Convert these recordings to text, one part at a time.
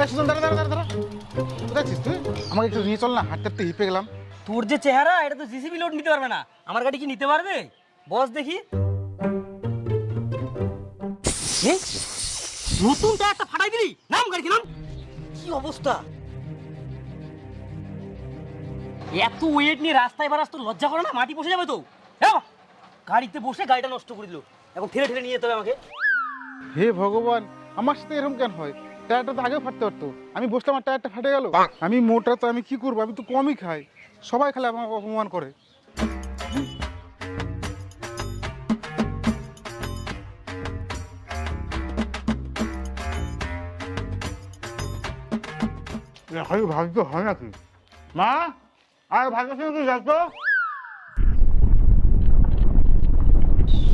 এ, সুজন দাঁড়া দাঁড়া দাঁড়া দাঁড়া। তুই? আমাকে একটু নিয়ে চল না হাঁটতে হাঁটতে হিপে গেলাম। তোর যে চেহারা এটা তো জিসিবি লোড নিতে পারবে না। আমার গাড়ি কি নিতে পারবে? বস দেখি? নতুন টায়ারটা ফাটাই দিলি? নাম গাড়ি নাম? কি অবস্থা? এত ওয়েট নিয়ে রাস্তায় বেরাস তোর লজ্জা করে না? মাটি বসে যাবে তো। হ্যাঁ গাড়িতে বসে গাড়িটা নষ্ট করে দিল। এখন ঠেলে ঠেলে নিয়ে যেতে হবে আমাকে। হে ভগবান আমার সাথে এরকম কেন হয়? টায়ারটা তো আগেও ফাটতে পারতো। আমি বসলাম আর টায়ারটা ফাটে গেল। আমি মোটা তো আমি কি করব? আমি তো কমই খাই। সবাই খালে আমাকে অপমান করে। খালি ভাবতে হয় নাকি মা আর ভাগ্যের সঙ্গে কি যাচ্ছ?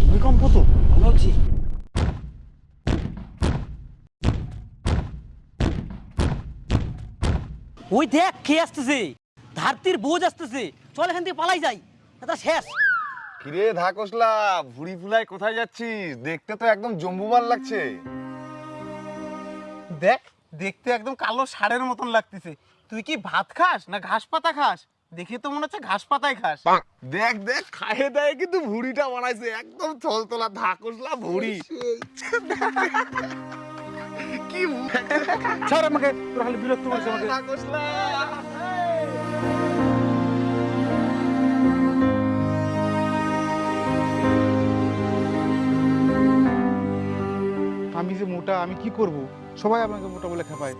ভূমিকম্প তো। বলছি ওই দেখ কে আসতেছে। ধারতির বোঝ আসতেছে। চল এখান থেকে পালাই যাই এটা শেষ। কিরে ধাকসলা ভুড়ি ফুলাই কোথায় যাচ্ছিস? দেখতে তো একদম জম্বুবান লাগছে। দেখ দেখতে একদম কালো ষাঁড়ের মতন লাগতেছে। তুই কি ভাত খাস না ঘাস পাতা খাস? দেখে তো মনে হচ্ছে ঘাস পাতাই খাস। দেখ দেখ খায়ে দেয় কিন্তু ভুড়িটা বানাইছে। একদম থলতলা ধাকসলা ভুড়ি। কি ছাড় আমাকে তোর খালি বিরক্ত করছে আমাকে। আমি যে মোটা আমি কি করব? সবাই আমাকে মোটা বলে খেপায়।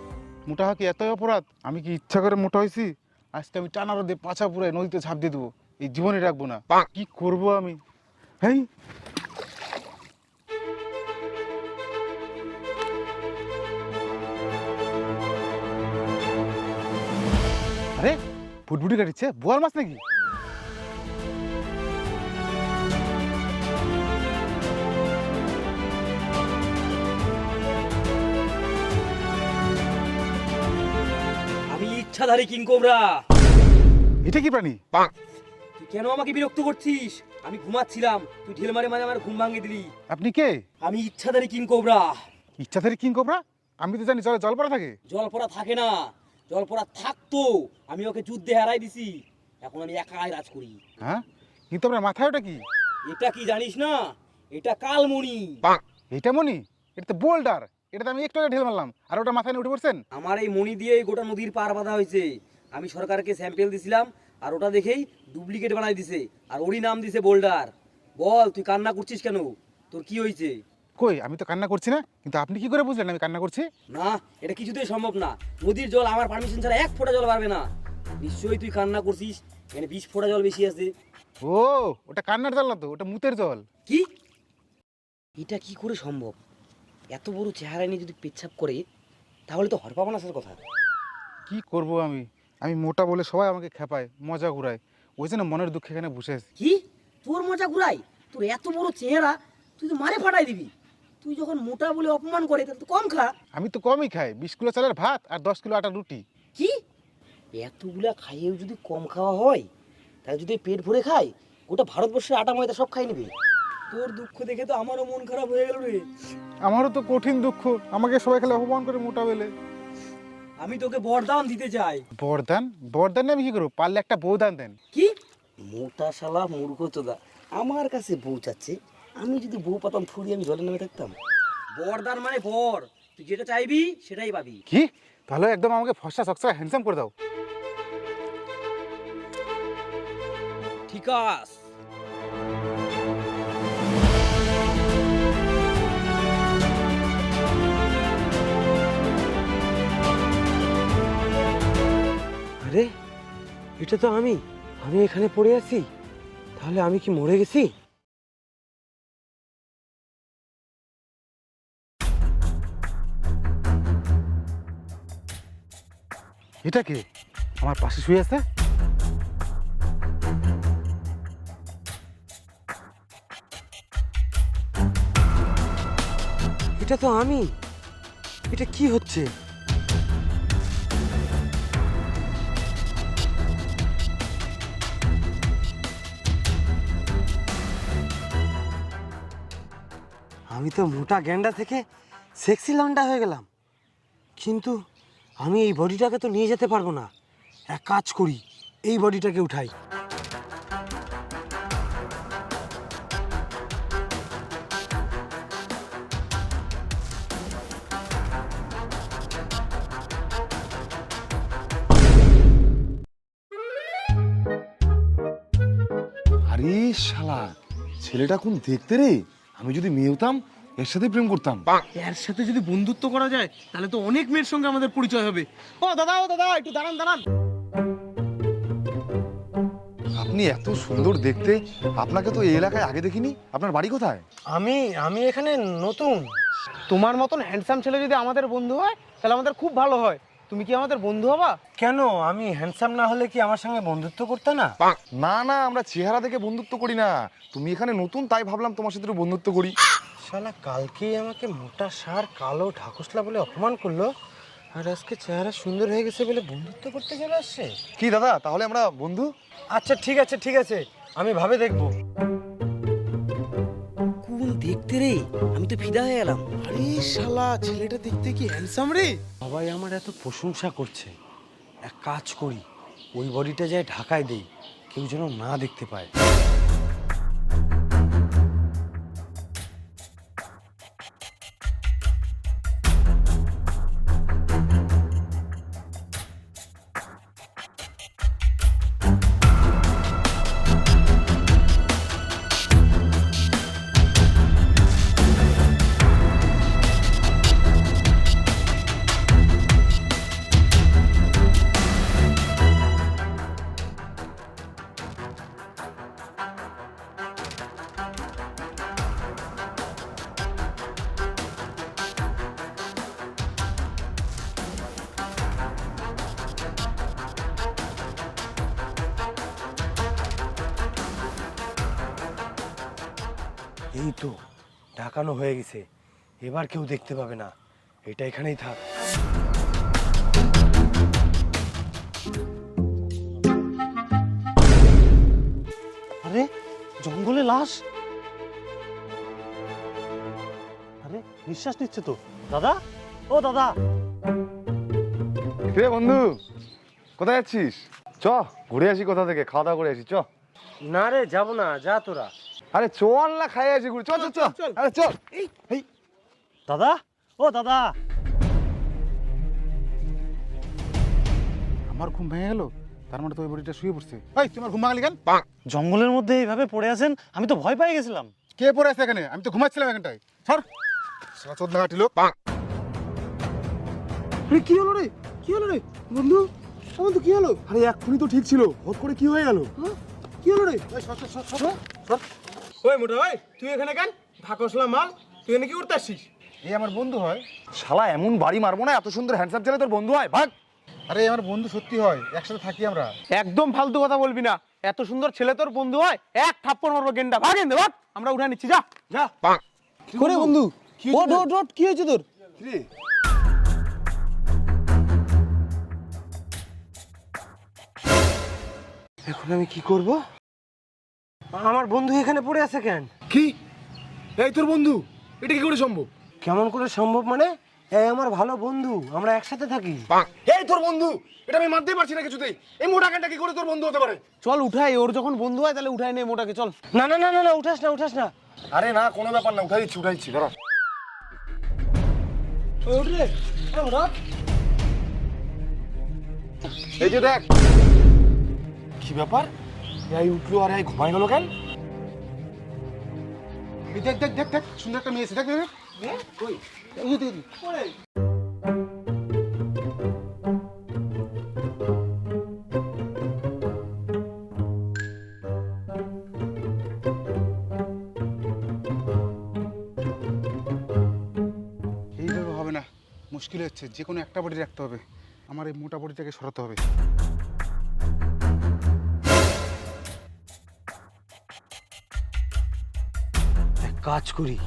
মোটা হয় কি এতই অপরাধ? আমি কি ইচ্ছা করে মোটা হয়েছি আজকে আমি টানা রোদে পাছা পুরে নদীতে ঝাঁপ দিয়ে দেবো। এই জীবনে রাখব না। কি করব আমি? হেই আরে ফুটফুটি কাটিচ্ছে? বোয়াল মাছ নাকি? আমি ইচ্ছাধারী কিং কোবরা। এটা কি প্রাণী? তুই কেন আমাকে বিরক্ত করছিস? আমি ঘুমাচ্ছিলাম তুই ঢিল মারে মারে আমার ঘুম ভাঙিয়ে দিলি। আপনি কে? আমি ইচ্ছাধারী কিং কোবরা। ইচ্ছাধারী কিং কোবরা? আমি তো জানি জলে জল পড়া থাকে। জল পড়া থাকে না। জল পড়া থাকতো আমি ওকে যুদ্ধে হারাই দিছি। এখন আমি একাই রাজ করি। হ্যাঁ? কিন্তু আপনার মাথায় ওটা কি? এটা কি জানিস না? এটা কালমণি। এটা মনি এটা তো বোল্ডার। এটা তো আমি একটু আগে ঢেল মারলাম। আর ওটা মাথায় নিয়ে উঠে পড়ছেন? আমার এই মণি দিয়ে গোটা নদীর পার বাঁধা হয়েছে। আমি সরকারকে স্যাম্পেল দিছিলাম আর ওটা দেখেই ডুপ্লিকেট বানাই দিছে। আর ওরই নাম দিছে বোল্ডার। বল তুই কান্না করছিস কেন? তোর কি হয়েছে? কই? আমি তো কান্না করছি না? কিন্তু আপনি কি করে বুঝলেন আমি কান্না করছি? না এটা কিছুতেই সম্ভব না। নদীর জল আমার পারমিশন ছাড়া এক ফোঁটা জল পারবে না। নিশ্চয়ই তুই কান্না করছিস। এখানে বিশ ফোঁটা জল বেশি আছে। ও ওটা কান্নার জল না তো ওটা মুতের জল। কি? এটা কি করে সম্ভব? এত বড় চেহারা নিয়ে যদি পেচ্ছাপ করে তাহলে তো হরপাবন আসার কথা। কি করব আমি? আমি মোটা বলে সবাই আমাকে খেপায় মজা ঘুরায়। ওই জন্য মনের দুঃখে এখানে বসে আছি। কি? তোর মজা ঘুরাই তোর এত বড় চেহারা তুই তো মারে ফাটাই দিবি। তুই যখন মোটা বলে অপমান করে তাহলে তো কম খা। আমি তো কমই খাই বিশ কিলো চালের ভাত আর দশ কিলো আটা রুটি। কি? এতগুলা খাইয়েও যদি কম খাওয়া হয় তাহলে যদি পেট ভরে খাই গোটা ভারতবর্ষের আটা ময়দা সব খাই নেবে। তোর দুঃখ দেখে তো আমারও মন খারাপ হয়ে গেল রে। আমারও তো কঠিন দুঃখ আমাকে সবাই খেলে অপমান করে মোটা বলে। আমি তোকে বরদান দিতে চাই। বরদান? বরদান আমি কি করব? পারলে একটা বৌদান দেন। কি? মোটা শালা মূর্খ চোদা আমার কাছে বউ চাচ্ছে আমি যদি বউ পাতাম ফুরি আমি জলে নেমে থাকতাম। বরদান মানে বর তুই যেটা চাইবি সেটাই পাবি। কি? তাহলে একদম আমাকে ফসা সকসা হ্যান্ডসাম করে দাও। ঠিক আছে আরে এটা তো আমি। আমি এখানে পড়ে আছি। তাহলে আমি কি মরে গেছি? এটা কে? আমার পাশে শুয়ে আছে? এটা তো আমি। এটা কি হচ্ছে? আমি তো মোটা গ্যান্ডা থেকে সেক্সি লন্ডা হয়ে গেলাম। কিন্তু আমি এই বডিটাকে তো নিয়ে যেতে পারব না। এক কাজ করি, এই বডিটাকে উঠাই। আরে শালা, ছেলেটা কোন দেখতে রে? আমি যদি মেয়ে হতাম এর সাথে প্রেম করতাম। এর সাথে যদি বন্ধুত্ব করা যায় তাহলে তো অনেক মেয়ের সঙ্গে আমাদের পরিচয় হবে। ও দাদা ও দাদা একটু দাঁড়ান দাঁড়ান। আপনি এত সুন্দর দেখতে আপনাকে তো এই এলাকায় আগে দেখিনি। আপনার বাড়ি কোথায়? আমি আমি এখানে নতুন। তোমার মতন হ্যান্ডসাম ছেলে যদি আমাদের বন্ধু হয় তাহলে আমাদের খুব ভালো হয়। তুমি কি আমাদের বন্ধু হবা? কেন? আমি হ্যান্ডসাম না হলে কি আমার সঙ্গে বন্ধুত্ব করতে না? না না আমরা চেহারা দেখে বন্ধুত্ব করি না। তুমি এখানে নতুন তাই ভাবলাম তোমার সাথে একটু বন্ধুত্ব করি। শালা কালকেই আমাকে মোটা সার কালো ঢাকুসলা বলে অপমান করল। আর আজকে চেহারা সুন্দর হয়ে গেছে বলে বন্ধুত্ব করতে চলে আসছে? কি দাদা তাহলে আমরা বন্ধু? আচ্ছা ঠিক আছে ঠিক আছে। আমি ভাবে দেখব। দেখতে রে আমি তো ফিদা হয়ে গেলাম আরে শালা ছেলেটা দেখতে কি হ্যান্ডসাম রে? সবাই আমার এত প্রশংসা করছে। এক কাজ করি ওই বডিটা যায় ঢাকায় দেই কেউ যেন না দেখতে পায়। এই তো ঢাকানো হয়ে গেছে। এবার কেউ দেখতে পাবে না। এটা এখানেই থাক। আরে জঙ্গলে লাশ? আরে নিঃশ্বাস নিচ্ছে তো। দাদা? ও দাদা! রে বন্ধু কোথায় যাচ্ছিস? চ ঘুরে আসি কোথা থেকে? খাওয়া দাওয়া করে আসি চ। না রে যাব না যা তোরা। আরে চল না খাই আসি ঘুরে চ চ চ চল। আরে চল। এই। দাদা? ও দাদা। আমার ঘুম ভেঙে গেল তার মানে তো ওই বডিটা শুয়ে পড়ছে। এই তোমার ঘুম ভাঙালি কেন? জঙ্গলের মধ্যে এইভাবে পড়ে আছেন আমি তো ভয় পেয়ে গেছিলাম। কে পড়ে আছে এখানে? আমি তো ঘুমাচ্ছিলাম এখানটায়। সর। সচোদ না লোক। আরে কি হলো রে? কি হলো রে? বন্ধু ও বন্ধু কি হলো? আরে এক্ষুনি তো ঠিক ছিল। হট করে কি হয়ে গেল? হ্যাঁ? কি হলো রে? ওই মোটা ভাই তুই এখানে কেন? ঢাকসলা মাল তুই এখানে কি করতে আসছিস? এই আমার বন্ধু হয়। শালা এমন বাড়ি মারবো না এত সুন্দর হ্যান্ডসাম ছেলে তোর বন্ধু হয়? ভাগ। আরে আমার বন্ধু সত্যি হয় একসাথে থাকি আমরা। একদম ফালতু কথা বলবি না। এত সুন্দর ছেলে তোর বন্ধু হয় এক থাপ্পড় মারবো গেন্ডা। ভাগ এনে ভাগ। আমরা উঠে নিচ্ছি যা। যা। করে বন্ধু? ওট ওট ওট কি হয়েছে তোর? এখন আমি কি করব? আমার বন্ধু এখানে পড়ে আছে কেন? কি? এই তোর বন্ধু? এটা কি করে সম্ভব? কেমন করে সম্ভব মানে? এই আমার ভালো বন্ধু আমরা একসাথে থাকি। এই তোর বন্ধু এটা আমি মানতেই পারছি না কিছুতেই। এই মোটা কানটা কি করে তোর বন্ধু হতে পারে? চল উঠাই ওর যখন বন্ধু হয় তাহলে উঠাই নে মোটাকে চল। না না না না না উঠাস না উঠাস না। আরে না কোনো ব্যাপার না উঠাই দিচ্ছি উঠাই দিচ্ছি দাঁড়া এই যে দেখ। কি ব্যাপার? এই উঠল আর এই ঘুমাই গেল কেন? এই দেখ দেখ দেখ দেখ সুন্দর একটা মেয়ে এসে দেখ দেখ। ওই। এইভাবে হবে না। মুশকিল হচ্ছে যে কোনো একটা বডি রাখতে হবে। আমার এই মোটা বডিটাকে সরাতে হবে। কাজ করি।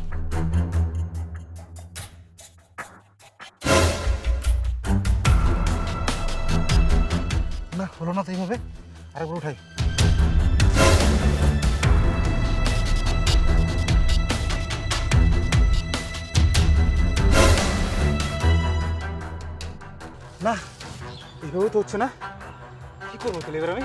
না, হলো না তো এইভাবে। আরেকবার উঠাই। না, এইভাবে তো হচ্ছে না। কি করব তাহলে এবার আমি?